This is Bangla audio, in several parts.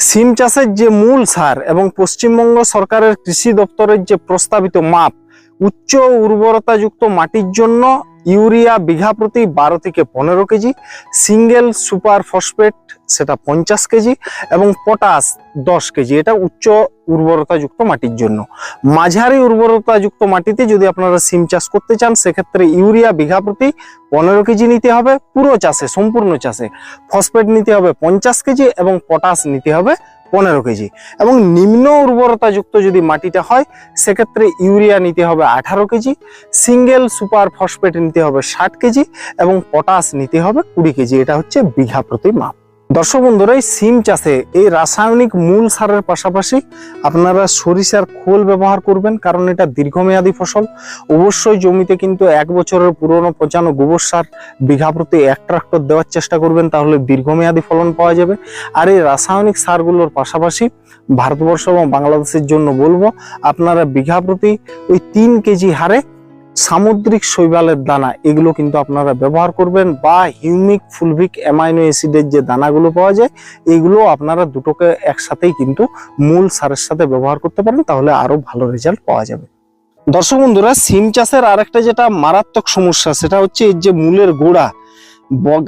সিম চাষের যে মূল সার এবং পশ্চিমবঙ্গ সরকারের কৃষি দপ্তরের যে প্রস্তাবিত মাপ উচ্চ উর্বরতাযুক্ত মাটির জন্য ইউরিয়া বিঘা প্রতি বারো থেকে পনেরো কেজি, সিঙ্গেল সুপার ফসফেট সেটা পঞ্চাশ কেজি এবং পটাশ দশ কেজি। এটা উচ্চ উর্বরতাযুক্ত মাটির জন্য। মাঝারি উর্বরতাযুক্ত মাটিতে যদি আপনারা সিম চাষ করতে চান, সেক্ষেত্রে ইউরিয়া বিঘা প্রতি পনেরো কেজি নিতে হবে, পুরো চাষে, সম্পূর্ণ চাষে। ফসফেট নিতে হবে পঞ্চাশ কেজি এবং পটাশ নিতে হবে পনেরো কেজি। এবং নিম্ন উর্বরতাযুক্ত যদি মাটিটা হয়, সেক্ষেত্রে ইউরিয়া নিতে হবে আঠারো কেজি, সিঙ্গেল সুপার ফসফেট নিতে হবে ষাট কেজি, এবং পটাশ নিতে হবে কুড়ি কেজি। এটা হচ্ছে বিঘা প্রতি মাপ। দর্শক বন্ধুরা, এই সিম চাষে এই রাসায়নিক মূল সারের পাশাপাশি আপনারা সরিষার খোল ব্যবহার করবেন, কারণ এটা দীর্ঘমেয়াদী ফসল। অবশ্যই জমিতে কিন্তু এক বছরের পুরনো পচানো গোবর সার বিঘা প্রতি এক ট্রাক্টর দেওয়ার চেষ্টা করবেন, তাহলে দীর্ঘমেয়াদী ফলন পাওয়া যাবে। আর এই রাসায়নিক সারগুলোর পাশাপাশি ভারতবর্ষ এবং বাংলাদেশের জন্য বলব, আপনারা বিঘা প্রতি ওই তিন কেজি হারে সামুদ্রিক শৈবালের দানা, এগুলো কিন্তু আপনারা ব্যবহার করবেন বা হিউমিক ফুলভিক অ্যামাইনো অ্যাসিডের যে দানাগুলো পাওয়া যায়, এগুলো আপনারা দুটোকে একসাথেই কিন্তু মূল সারের সাথে ব্যবহার করতে পারেন, তাহলে আরও ভালো রেজাল্ট পাওয়া যাবে। দর্শক বন্ধুরা, সিম চাষের আরেকটা যেটা মারাত্মক সমস্যা, সেটা হচ্ছে এই যে মূলের গোড়া।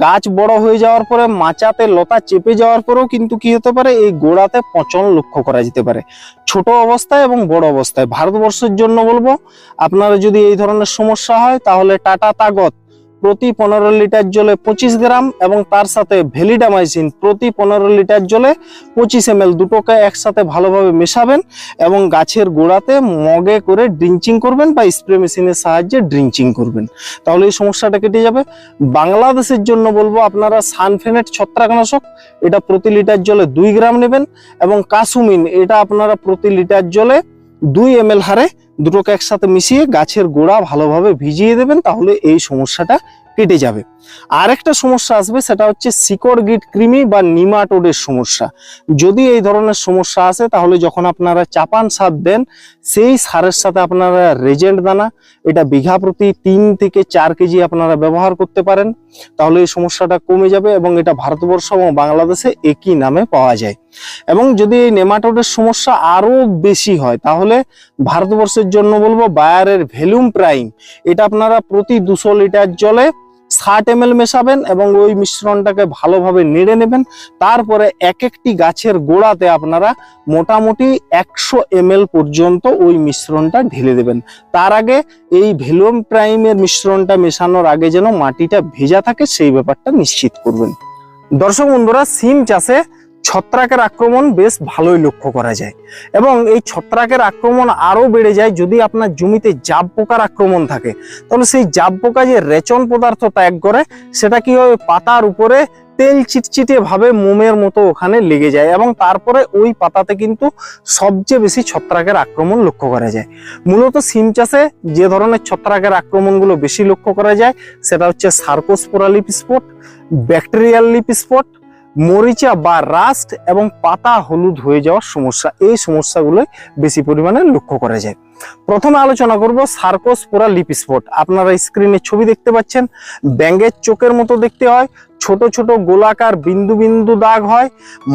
গাছ বড় হয়ে যাওয়ার পরে মাচাতে, লতা চেপে যাওয়ার পরেও কিন্তু কি হতে পারে, এই গোড়াতে পচন লক্ষ্য করা যেতে পারে। ছোট অবস্থায় এবং বড় অবস্থায়। ভারতবর্ষের জন্য বলব, আপনারা যদি এই ধরনের সমস্যা হয়, তাহলে টাটা তাগত। প্রতি পনেরো লিটার জলে পঁচিশ গ্রাম এবং তার সাথে ভ্যালিডামাইসিন প্রতি পনেরো লিটার জলে পঁচিশ এম দুটোকে একসাথে ভালোভাবে মেশাবেন এবং গাছের গোড়াতে মগে করে ড্রিঞ্চিং করবেন বা স্প্রে মেশিনের সাহায্যে ড্রিঞ্চিং করবেন। তাহলে এই সমস্যাটা কেটে যাবে। বাংলাদেশের জন্য বলব আপনারা সানফেনেট ছত্রাকনাশক, এটা প্রতি লিটার জলে দুই গ্রাম নেবেন এবং কাসুমিন, এটা আপনারা প্রতি লিটার জলে দুই এম হারে দুটোকে একসাথে মিশিয়ে গাছের গোড়া ভালোভাবে ভিজিয়ে দেবেন তাহলে এই সমস্যাটা কেটে যাবে। আর একটা সমস্যা আসবে, সেটা হচ্ছে শিকড় গিট কৃমি বা নিমাটোডের সমস্যা। যদি এই ধরনের সমস্যা আসে, তাহলে যখন আপনারা চাপান সার দেন, সেই সারের সাথে আপনারা রেজেন্ট দানা, এটা বিঘা প্রতি তিন থেকে চার কেজি আপনারা ব্যবহার করতে পারেন। তাহলে এই সমস্যাটা কমে যাবে এবং এটা ভারতবর্ষ এবং বাংলাদেশে একই নামে পাওয়া যায়। এবং যদি এই নেমাটোডের সমস্যা আরও বেশি হয়, তাহলে ভারতবর্ষের জন্য বলব বায়ারের ভ্যালুম প্রাইম। এটা আপনারা প্রতি দুশো লিটার জলে ষাট এম মেশাবেন এবং ওই মিশ্রণটাকে ভালোভাবে নেড়ে নেবেন। তারপরে এক একটি গাছের গোড়াতে আপনারা মোটামুটি একশো এম পর্যন্ত ওই মিশ্রণটা ঢেলে দেবেন। তার আগে এই ভেলুম প্রাইমের মিশ্রণটা মেশানোর আগে যেন মাটিটা ভেজা থাকে, সেই ব্যাপারটা নিশ্চিত করবেন। দর্শক বন্ধুরা, সিম চাষে ছত্রাকের আক্রমণ বেশ ভালোই লক্ষ্য করা যায়। এবং এই ছত্রাকের আক্রমণ আরও বেড়ে যায় যদি আপনার জমিতে জাব পোকার আক্রমণ থাকে। তাহলে সেই জাব পোকা যে রেচন পদার্থ ত্যাগ করে, সেটা কি হয় পাতার উপরে তেল চিটচিটে ভাবে মোমের মতো ওখানে লেগে যায় এবং তারপরে ওই পাতাতে কিন্তু সবচেয়ে বেশি ছত্রাকের আক্রমণ লক্ষ্য করা যায়। মূলত সিম চাষে যে ধরনের ছত্রাকের আক্রমণগুলো বেশি লক্ষ্য করা যায়, সেটা হচ্ছে cercospora leaf spot bacterial leaf spot মরিচা বা রাস্ট এবং পাতা হলুদ হয়ে যাওয়ার সমস্যা, এই সমস্যাগুলোই বেশি পরিমাণে লক্ষ্য করা যায়। প্রথমে আলোচনা করব সার্কোস্পোরা লিপ স্পট আপনারা স্ক্রিনে ছবি দেখতে পাচ্ছেন, ব্যাঙের চোখের মতো দেখতে হয়, ছোট ছোট গোলাকার বিন্দু বিন্দু দাগ হয়,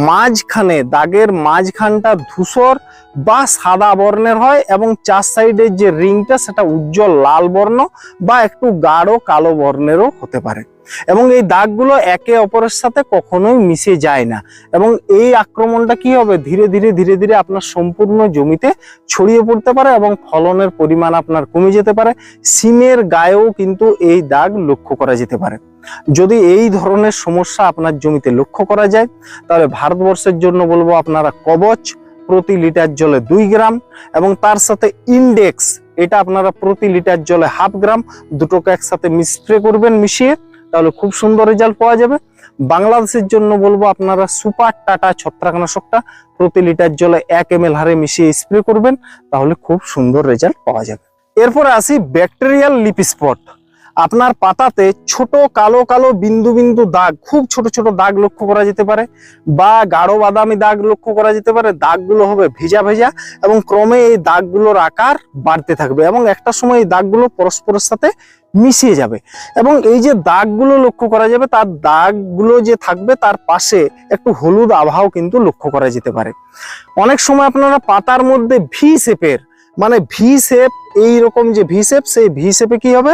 মাঝখানে দাগের মাঝখানটা ধূসর বা সাদা বর্ণের হয় এবং চার সাইডের যে রিংটা সেটা উজ্জ্বল লাল বর্ণ বা একটু গাঢ় কালো বর্ণেরও হতে পারে। এবং এই দাগগুলো একে অপরের সাথে কখনোই মিশে যায় না। এবং এই আক্রমণটা কি হবে? ধীরে ধীরে ধীরে ধীরে আপনার সম্পূর্ণ জমিতে ছড়িয়ে পড়তে পারে এবং ফলনের পরিমাণ আপনার কমে যেতে পারে। সিমের গায়েও কিন্তু এই দাগ লক্ষ্য করা যেতে পারে। যদি এই ধরনের সমস্যা আপনার জমিতে লক্ষ্য করা যায়, তাহলে ভারতবর্ষের জন্য বলব আপনারা কবচ প্রতি লিটার জলে দুই গ্রাম এবং তার সাথে ইন্ডেক্স এটা আপনারা প্রতি লিটার জলে হাফ গ্রাম, দুটোকে একসাথে স্প্রে করবেন মিশিয়ে। তাহলে খুব সুন্দর রেজাল্ট পাওয়া যাবে। বাংলাদেশের জন্য বলব আপনারা সুপার টাটা ছত্রাকনাশকটা প্রতি লিটার জলে এক এম হারে মিশিয়ে স্প্রে করবেন, তাহলে খুব সুন্দর রেজাল্ট পাওয়া যাবে। এরপরে আসি ব্যাকটেরিয়াল লিপ স্পট আপনার পাতাতে ছোট কালো কালো বিন্দু বিন্দু দাগ, খুব ছোট ছোট দাগ লক্ষ্য করা যেতে পারে, বা গাঢ় বাদামি দাগ লক্ষ্য করা যেতে পারে, দাগগুলো হবে ভেজা ভেজা এবং ক্রমে এই দাগগুলোর আকার বাড়তে থাকবে এবং একটা সময় এই দাগগুলো পরস্পরের সাথে মিশিয়ে যাবে। এবং এই যে দাগগুলো লক্ষ্য করা যাবে, তার দাগগুলো যে থাকবে, তার পাশে একটু হলুদ আবহাও কিন্তু লক্ষ্য করা যেতে পারে। অনেক সময় আপনারা পাতার মধ্যে ভি শেপের মানে ভি শেপ এই রকম যে ভিসেপ সেই ভি শেপে কি হবে?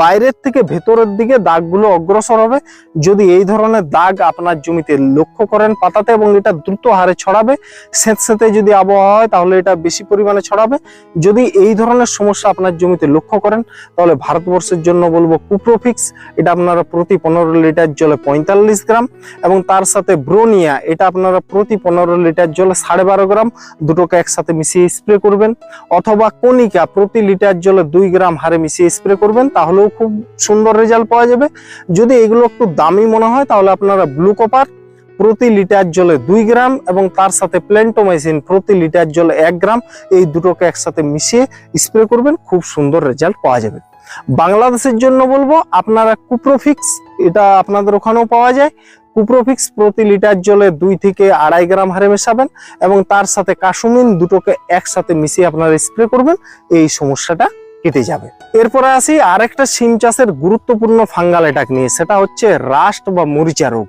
বাইরের থেকে ভেতরের দিকে দাগগুলো অগ্রসর হবে। যদি এই ধরনের দাগ আপনার জমিতে লক্ষ্য করেন পাতাতে এবং এটা দ্রুত হারে ছড়াবে স্যাঁতস্যাঁতে যদি আবহাওয়া হয় তাহলে এটা বেশি পরিমাণে ছড়াবে। যদি এই ধরনের সমস্যা আপনার জমিতে লক্ষ্য করেন, তাহলে ভারতবর্ষের জন্য বলব কুপ্রোফিক্স এটা আপনারা প্রতি পনেরো লিটার জলে পঁয়তাল্লিশ গ্রাম এবং তার সাথে ব্রোনিয়া এটা আপনারা প্রতি পনেরো লিটার জলে সাড়ে বারো গ্রাম। দুটোকে একসাথে মিশিয়ে স্প্রে করবেন। অথবা কণিকা প্রতি লিটার জলে দুই গ্রাম হারে মিশিয়ে স্প্রে করবেন, তাহলেও খুব সুন্দর রেজাল্ট পাওয়া যাবে। যদি এগুলো একটু দামি মনে হয়, তাহলে আপনারা ব্লু কপার প্রতি লিটার জলে দুই গ্রাম এবং তার সাথে প্ল্যান্টোমাইসিন প্রতি লিটার জলে এক গ্রাম, এই দুটোকে একসাথে মিশিয়ে স্প্রে করবেন, খুব সুন্দর রেজাল্ট পাওয়া যাবে। বাংলাদেশের জন্য বলব, আপনারা কুপ্রোফিক্স এটা আপনাদের ওখানেও পাওয়া যায়। কুপ্রোফিক্স প্রতি লিটার জলে দুই থেকে আড়াই গ্রাম হারে মেশাবেন এবং তার সাথে কাশুমিন দুটোকে একসাথে মিশিয়ে আপনারা স্প্রে করবেন, এই সমস্যাটা কেটে যাবে। এরপরে আসি, আরেকটা সিম চাষের গুরুত্বপূর্ণ ফাঙ্গাল অ্যাটাক নিয়ে, সেটা হচ্ছে রাস্ট বা মরিচা রোগ।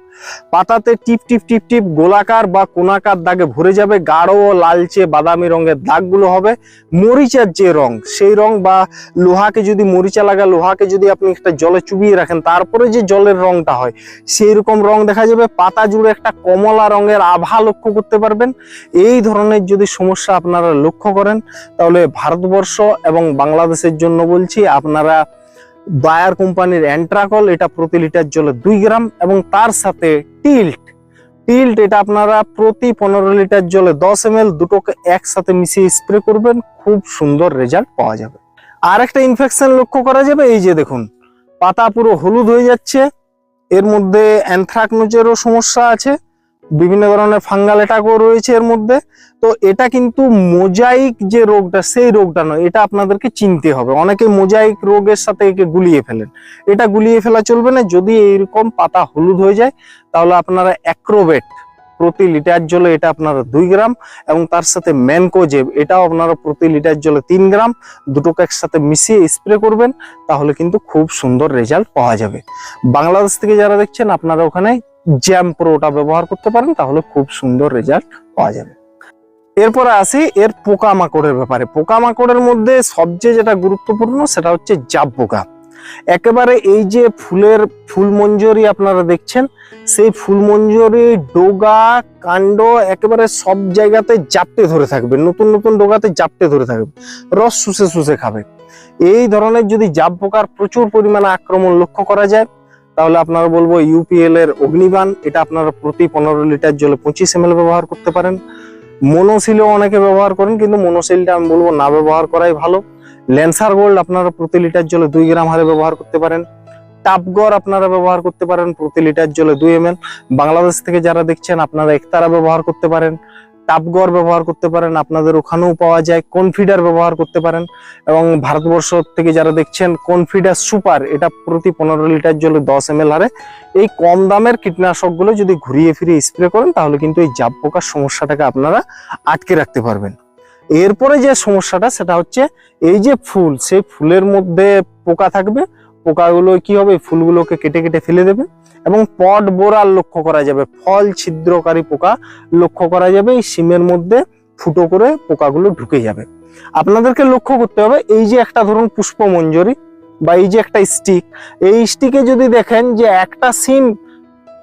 পাতাতে টিপ টিপ টিপ টিপ গোলাকার বা কোনাকার দাগে ভরে যাবে গাঢ় ও লালচে বাদামি রঙের দাগগুলো হবে। মরিচার যে রং, সেই রং বা লোহাকে যদি মরিচা লাগা, লোহাকে যদি আপনি একটা জলে চুবিয়ে রাখেন, তারপরে যে জলের রংটা হয় সেই রকম রং দেখা যাবে। পাতা জুড়ে একটা কমলা রঙের আভা লক্ষ্য করতে পারবেন। এই ধরনের যদি সমস্যা আপনারা লক্ষ্য করেন, তাহলে ভারতবর্ষ এবং বাংলাদেশের জন্য বলছি, আপনারা বায়ার কোম্পানির অ্যান্ট্রাকল, এটা প্রতি লিটার জলে দুই গ্রাম এবং তার সাথে টিল্ট। টিল্ট এটা আপনারা প্রতি পনেরো লিটার জলে দশ এম দুটোকে একসাথে মিশিয়ে স্প্রে করবেন, খুব সুন্দর রেজাল্ট পাওয়া যাবে। আর একটা ইনফেকশন লক্ষ্য করা যাবে, এই যে দেখুন, পাতা পুরো হলুদ হয়ে যাচ্ছে, এর মধ্যে অ্যানথ্রাকনোজেরও সমস্যা আছে। বিভিন্ন ধরনের ফাঙ্গাল অ্যাটাকও রয়েছে এর মধ্যে। তো এটা কিন্তু মোজাইক যে রোগটা, সেই রোগটা নয়, এটা আপনাদেরকে চিনতে হবে। অনেকে মোজাইক রোগের সাথে একে গুলিয়ে ফেলেন। এটা গুলিয়ে ফেলা চলবে না, যদি এইরকম পাতা হলুদ হয়ে যায়, তাহলে আপনারা অ্যাক্রোবেট প্রতি লিটার জলে এটা আপনারা দুই গ্রাম এবং তার সাথে ম্যানকোজেব এটাও আপনারা প্রতি লিটার জলে তিন গ্রাম, দুটোকে একসাথে মিশিয়ে স্প্রে করবেন, তাহলে কিন্তু খুব সুন্দর রেজাল্ট পাওয়া যাবে। বাংলাদেশ থেকে যারা দেখছেন, আপনারা ওখানে জ্যাম প্রোটা ব্যবহার করতে পারেন, তাহলে খুব সুন্দর রেজাল্ট পাওয়া যাবে। এরপরে আসি এর পোকামাকড়ের ব্যাপারে। পোকামাকড়ের মধ্যে সবচেয়ে যেটা গুরুত্বপূর্ণ সেটা হচ্ছে জাব পোকা। একেবারে এই যে ফুলের ফুল মঞ্জরি আপনারা দেখছেন, সেই ফুল মঞ্জরি ডোগা, কাণ্ড একেবারে সব জায়গাতে জাপটে ধরে থাকবে, নতুন নতুন ডোগাতে জাপটে ধরে থাকবে, রস শুষে শুষে খাবে। এই ধরনের যদি জাব পোকার প্রচুর পরিমাণে আক্রমণ লক্ষ্য করা যায় তাহলে আপনারা বলব ইউপিএল এর অগ্নিবান এটা আপনারা প্রতি পনেরো লিটার জলে পঁচিশ এম ব্যবহার করতে পারেন। মনোসিলও অনেকে ব্যবহার করেন, কিন্তু মনোসিলটা আমি বলব না ব্যবহার করাই ভালো। ল্যান্সার গোল্ড আপনারা প্রতি লিটার জলে দুই গ্রাম হারে ব্যবহার করতে পারেন। টাপগড় আপনারা ব্যবহার করতে পারেন প্রতি লিটার জলে দুই এম বাংলাদেশ থেকে যারা দেখছেন, আপনারা একতারা ব্যবহার করতে পারেন। টাপগড় ব্যবহার করতে পারেন, আপনাদের ওখানেও পাওয়া যায় কনফিডার ব্যবহার করতে পারেন এবং ভারতবর্ষ থেকে যারা দেখছেন, কনফিডার সুপার, এটা প্রতি পনেরো লিটার জলে দশ এম এল হারে। এই কম দামের কীটনাশকগুলো যদি ঘুরিয়ে ফিরিয়ে স্প্রে করেন, তাহলে কিন্তু এই জাব পোকার সমস্যাটাকে আপনারা আটকে রাখতে পারবেন। এরপরে যে সমস্যাটা, সেটা হচ্ছে এই যে ফুল, সেই ফুলের মধ্যে পোকা থাকবে পোকাগুলো কি হবে? ফুলগুলোকে কেটে কেটে ফেলে দেবে এবং পট বোরাল লক্ষ্য করা যাবে। ফল ছিদ্রকারী পোকা লক্ষ্য করা যাবে। এই সিমের মধ্যে ফুটো করে পোকাগুলো ঢুকে যাবে। আপনাদেরকে লক্ষ্য করতে হবে, এই যে একটা ধরুন পুষ্পমঞ্জরি বা এই যে একটা স্টিক, এই স্টিকে যদি দেখেন যে একটা সিম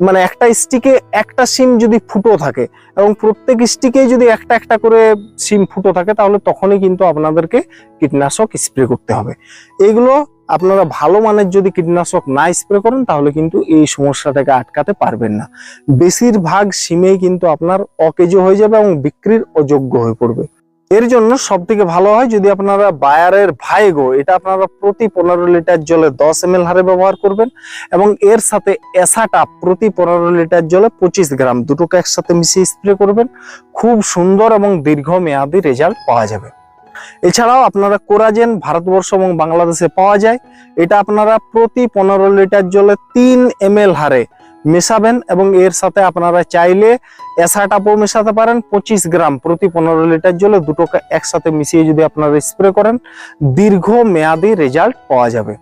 মানে একটা স্টিকে একটা সিম যদি ফুটো থাকে এবং প্রত্যেক স্টিকে যদি একটা একটা করে সিম ফুটো থাকে, তাহলে তখনই কিন্তু আপনাদেরকে কীটনাশক স্প্রে করতে হবে। এইগুলো আপনারা ভালো মানের যদি কীটনাশক না স্প্রে করেন, তাহলে কিন্তু এই সমস্যাটাকে আটকাতে পারবেন না। বেশিরভাগ সিমেই কিন্তু আপনার অকেজো হয়ে যাবে এবং বিক্রির অযোগ্য হয়ে পড়বে। এর জন্য সব থেকে ভালো হয় যদি আপনারা বায়ারের ভাইগো, এটা আপনারা প্রতি পনেরো লিটার জলে দশ এম হারে ব্যবহার করবেন এবং এর সাথে এসাটা প্রতি পনেরো লিটার জলে পঁচিশ গ্রাম দুটোকে একসাথে মিশিয়ে স্প্রে করবেন। খুব সুন্দর এবং দীর্ঘমেয়াদী রেজাল্ট পাওয়া যাবে। এছাড়াও আপনারা কোরাজেন ভারতবর্ষ এবং বাংলাদেশে পাওয়া যায়। এটা আপনারা প্রতি পনেরো লিটার জলে তিন এম হারে মেশাবেন এবং এর সাথে আপনারা চাইলে এসাটাপও মেশাতে পারেন। পঁচিশ গ্রাম প্রতি পনেরো লিটার জলে দুটোকে একসাথে মিশিয়ে যদি আপনারা স্প্রে করেন, দীর্ঘ মেয়াদি রেজাল্ট পাওয়া যাবে।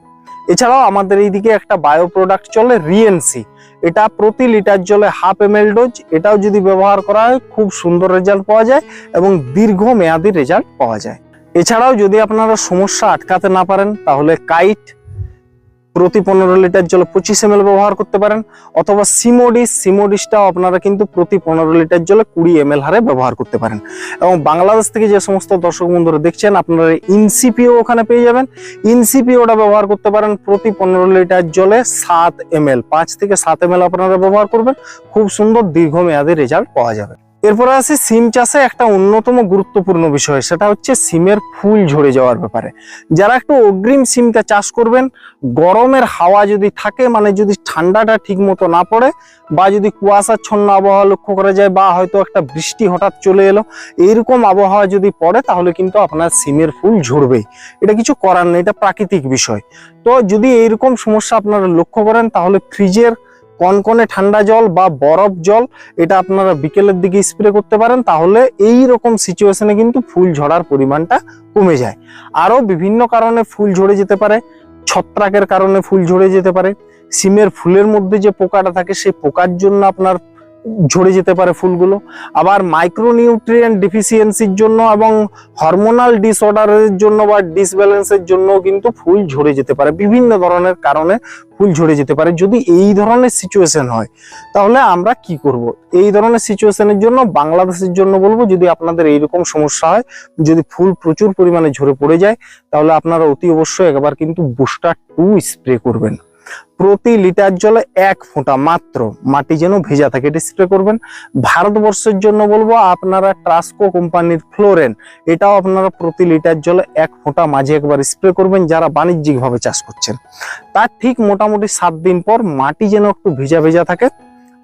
এছাড়াও আমাদের এইদিকে একটা বায়ো প্রোডাক্ট চলে, রিএনসি। এটা প্রতি লিটার জলে হাফ এম ডোজ। এটাও যদি ব্যবহার করা হয়, খুব সুন্দর রেজাল্ট পাওয়া যায় এবং দীর্ঘ মেয়াদি রেজাল্ট পাওয়া যায়। এছাড়াও যদি আপনারা সমস্যা আটকাতে না পারেন, তাহলে কাইট প্রতি পনেরো লিটার জলে পঁচিশ এম ব্যবহার করতে পারেন, অথবা সিমোডিস সিমোডিসটাও আপনারা কিন্তু প্রতি পনেরো লিটার জলে কুড়ি এম হারে ব্যবহার করতে পারেন। এবং বাংলাদেশ থেকে যে সমস্ত দর্শক বন্ধুরা দেখছেন, আপনারা ইনসিপিও ওখানে পেয়ে যাবেন। ইনসিপিওটা ব্যবহার করতে পারেন প্রতি পনেরো লিটার জলে সাত এম পাঁচ থেকে সাত এম আপনারা ব্যবহার করবেন। খুব সুন্দর দীর্ঘমেয়াদী রেজাল্ট পাওয়া যাবে। এরপরে আছে সিম চাষে একটা অন্যতম গুরুত্বপূর্ণ বিষয়, সেটা হচ্ছে সিমের ফুল ঝরে যাওয়ার ব্যাপারে। যারা একটু অগ্রিম সিমটা চাষ করবেন, গরমের হাওয়া যদি থাকে মানে যদি ঠান্ডাটা ঠিক মতো না পড়ে, বা যদি কুয়াশাচ্ছন্ন আবহাওয়া লক্ষ্য করা যায়, বা হয়তো একটা বৃষ্টি হঠাৎ চলে এলো, এইরকম আবহাওয়া যদি পড়ে, তাহলে কিন্তু আপনার সিমের ফুল ঝরবেই। এটা কিছু করার নেই, এটা প্রাকৃতিক বিষয়। তো যদি এইরকম সমস্যা আপনারা লক্ষ্য করেন, তাহলে ফ্রিজের কনকনে ঠান্ডা জল বা বরফ জল, এটা আপনারা বিকেলের দিকে স্প্রে করতে পারেন, তাহলে এই রকম সিচুয়েশনে কিন্তু ফুল ঝরার পরিমাণটা কমে যায়। আরও বিভিন্ন কারণে ফুল ঝরে যেতে পারে, ছত্রাকের কারণে ফুল ঝরে যেতে পারে, সিমের ফুলের মধ্যে যে পোকাটা থাকে, সেই পোকার জন্য আপনার ঝরে যেতে পারে ফুলগুলো। আবার মাইক্রোনিউট্রিয়েন্ট ডিফিসিয়েন্সির জন্য এবং হরমোনাল ডিসঅর্ডারের জন্য বা ডিসব্যালেন্সের জন্য কিন্তু ফুল ঝরে যেতে পারে। বিভিন্ন ধরনের কারণে ফুল ঝরে যেতে পারে। যদি এই ধরনের সিচুয়েশন হয়, তাহলে আমরা কি করব? এই ধরনের সিচুয়েশনের জন্য, বাংলাদেশের জন্য বলব, যদি আপনাদের এইরকম সমস্যা হয়, যদি ফুল প্রচুর পরিমাণে ঝরে পড়ে যায়, তাহলে আপনারা অতি অবশ্যই একবার কিন্তু বুস্টার টু স্প্রে করবেন। প্রতি লিটার জলে এক ফোঁটা মাত্র মাটি যেন ভেজা থাকে, এটা স্প্রে করবেন। ভারতবর্ষের জন্য বলব, আপনারা ট্রাস্কো কোম্পানির ফ্লোরেন এটাও আপনারা প্রতি লিটার জলে এক ফোঁটা মাঝে একবার স্প্রে করবেন, যারা বাণিজ্যিকভাবে চাষ করছেন। তার ঠিক মোটামুটি সাত দিন পর মাটি যেন একটু ভেজা ভেজা থাকে।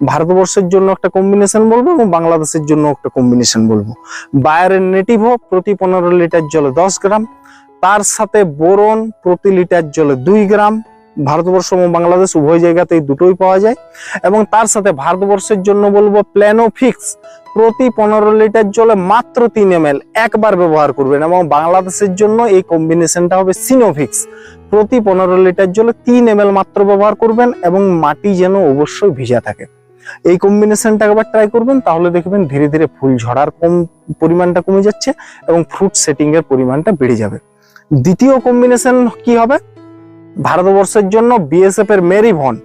ভারতবর্ষের জন্য একটা কম্বিনেশন বলব এবং বাংলাদেশের জন্য একটা কম্বিনেশন বলব। বায়ারের নেটিভো প্রতি পনেরো লিটার জলে দশ গ্রাম। তার সাথে বোরন প্রতি লিটার জলে দুই গ্রাম। ভারতবর্ষ এবং বাংলাদেশ উভয় জায়গাতেই দুটোই পাওয়া যায়। এবং তার সাথে ভারতবর্ষের জন্য বলব প্ল্যানোফিক্স প্রতি পনেরো লিটার জলে মাত্র তিন এম একবার ব্যবহার করবেন এবং বাংলাদেশের জন্য এই কম্বিনেশনটা হবে সিনোফিক্স প্রতি পনেরো লিটার জলে তিন এম মাত্র ব্যবহার করবেন এবং মাটি যেন অবশ্যই ভিজা থাকে। এই কম্বিনেশনটা একবার ট্রাই করবেন, তাহলে দেখবেন ধীরে ধীরে ফুল ঝরার কম পরিমাণটা কমে যাচ্ছে এবং ফ্রুট সেটিং এর পরিমাণটা বেড়ে যাবে। দ্বিতীয় কম্বিনেশন কি হবে? ভারতবর্ষের জন্য বিএসএফ এর মেরিভন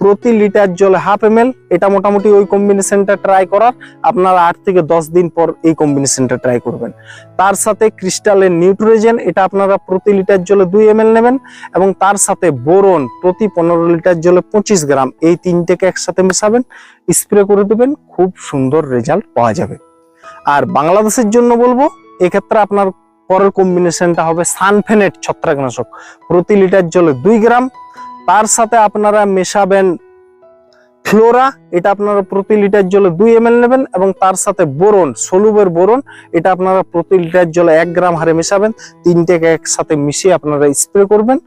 প্রতি লিটার জলে হাফ এম এটা মোটামুটি ওই কম্বিনেশনটা ট্রাই করার। আপনারা আট থেকে দশ দিন পর এই কম্বিনেশনটা ট্রাই করবেন। তার সাথে ক্রিস্টালের নিউট্রোজেন এটা আপনারা প্রতি লিটার জলে দুই এম নেবেন। এবং তার সাথে বোরন, প্রতি পনেরো লিটার জলে পঁচিশ গ্রাম, এই তিনটেকে একসাথে মেশাবেন। স্প্রে করে দেবেন, খুব সুন্দর রেজাল্ট পাওয়া যাবে। আর বাংলাদেশের জন্য বলব, এক্ষেত্রে আপনার পরের কম্বিনেশনটা হবে সানফেনেট ছত্রাকনাশক। প্রতি লিটার জলে দুই গ্রাম। তার সাথে আপনারা মেশাবেন ফ্লোরা, এটা আপনারা প্রতি লিটার জলে দুই এম নেবেন এবং তার সাথে বোরন, সলুবের বোরন, এটা আপনারা প্রতি লিটার জলে এক গ্রাম হারে মেশাবেন। তিনটেকে একসাথে মিশিয়ে আপনারা স্প্রে করবেন।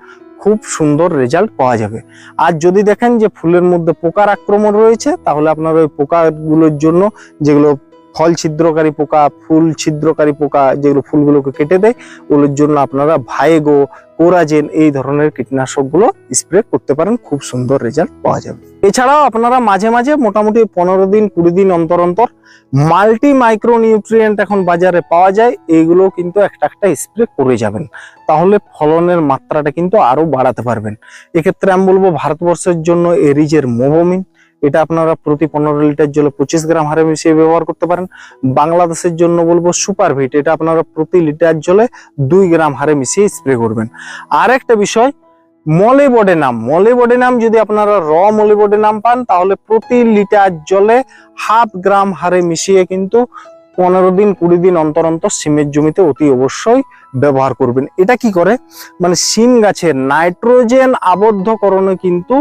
খুব সুন্দর রেজাল্ট পাওয়া যাবে। আর যদি দেখেন যে ফুলের মধ্যে পোকার আক্রমণ রয়েছে, তাহলে আপনারা ওই পোকাগুলোর জন্য যেগুলো ফল ছিদ্রকারী পোকা, ফুল ছিদ্রকারী পোকা যেগুলো ফুলগুলোকে কেটে দেয়, ওগুলোর জন্য আপনারা ভাইগো, কোরাজেন এই ধরনের কীটনাশকগুলো স্প্রে করতে পারেন, খুব সুন্দর রেজাল্ট পাওয়া যাবে। এছাড়াও আপনারা মাঝে মাঝে মোটামুটি পনেরো দিন, কুড়ি দিন অন্তর অন্তর মাল্টি মাইক্রো নিউট্রিয়েন্ট এখন বাজারে পাওয়া যায়, এইগুলো কিন্তু একটা একটা স্প্রে করে যাবেন। তাহলে ফলনের মাত্রাটা কিন্তু আরও বাড়াতে পারবেন। এক্ষেত্রে আমি বলব, ভারতবর্ষের জন্য এরিজের মোভোমিন এটা আপনারা প্রতি পনেরো লিটার জলে পঁচিশ গ্রাম হারে মিশিয়ে ব্যবহার করতে পারেন। বাংলাদেশের জন্য বলব সুপারভিট এটা আপনারা প্রতি লিটার জলে দুই গ্রাম হারে মিশিয়ে স্প্রে করবেন। আর একটা বিষয়, মলিবডেনাম মলিবডেনাম যদি আপনারা র মলিবডেনাম পান, তাহলে প্রতি লিটার জলে হাফ গ্রাম হারে মিশিয়ে কিন্তু পনেরো দিন কুড়ি দিন অন্তর অন্তর সিমের জমিতে অতি অবশ্যই ব্যবহার করবেন। এটা কি করে? মানে সিম গাছের নাইট্রোজেন আবদ্ধকরণে কিন্তু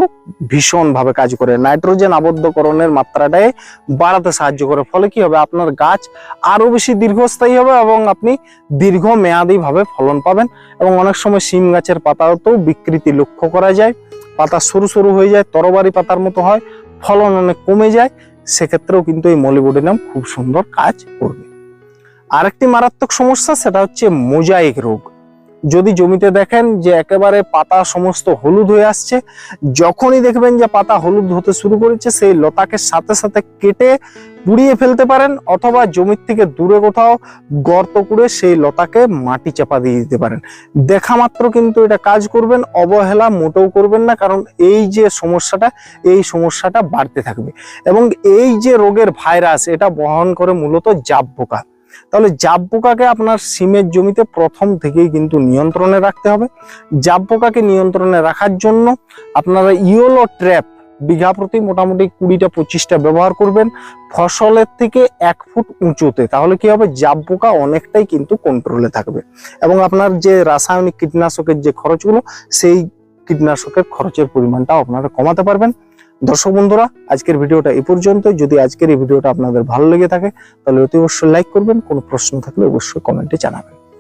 ভীষণভাবে কাজ করে। নাইট্রোজেন আবদ্ধকরণের মাত্রাটায় বাড়াতে সাহায্য করে। ফলে কি হবে? আপনার গাছ আরও বেশি দীর্ঘস্থায়ী হবে এবং আপনি দীর্ঘ মেয়াদী ভাবে ফলন পাবেন এবং অনেক সময় সিম গাছের পাতাতেও বিকৃতি লক্ষ্য করা যায়। পাতা সরু সরু হয়ে যায়, তরবারি পাতার মতো হয়, ফলন অনেক কমে যায়। সেক্ষেত্রেও কিন্তু এই মলিবডিনাম খুব সুন্দর কাজ করবে। আরেকটি মারাত্মক সমস্যা, সেটা হচ্ছে মোজাইক রোগ। যদি জমিতে দেখেন যে একেবারে পাতা সমস্ত হলুদ হয়ে আসছে, যখনই দেখবেন যে পাতা হলুদ হতে শুরু করেছে, সেই লতাকে সাথে সাথে কেটে পুড়িয়ে ফেলতে পারেন, অথবা জমির থেকে দূরে কোথাও গর্ত করে সেই লতাকে মাটি চাপা দিয়ে দিতে পারেন। দেখা মাত্র কিন্তু এটা কাজ করবেন, অবহেলা মোটেও করবেন না, কারণ এই যে সমস্যাটা, এই সমস্যাটা বাড়তে থাকবে। এবং এই যে রোগের ভাইরাস, এটা বহন করে মূলত জাব পোকা তাহলে জাব পোকাকে আপনার সিমের জমিতে প্রথম থেকেই কিন্তু নিয়ন্ত্রণে রাখতে হবে। জাব পোকাকে নিয়ন্ত্রণে রাখার জন্য আপনারা ইয়োলো ট্র্যাপ বিঘা প্রতি মোটামুটি কুড়িটা, পঁচিশটা ব্যবহার করবেন। ফসলের থেকে এক ফুট উঁচুতে, তাহলে কি হবে? জাব পোকা অনেকটাই কিন্তু কন্ট্রোলে থাকবে। এবং আপনার যে রাসায়নিক কীটনাশকের যে খরচগুলো, সেই কীটনাশকের খরচের পরিমাণটাও আপনারা কমাতে পারবেন। দর্শক বন্ধুরা, আজকের ভিডিওটা এ পর্যন্ত যদি আজকের এই ভিডিওটা আপনাদের ভালো লেগে থাকে, তাহলে অতি অবশ্যই লাইক করবেন। কোনো প্রশ্ন থাকলে অবশ্যই কমেন্টে জানাবেন।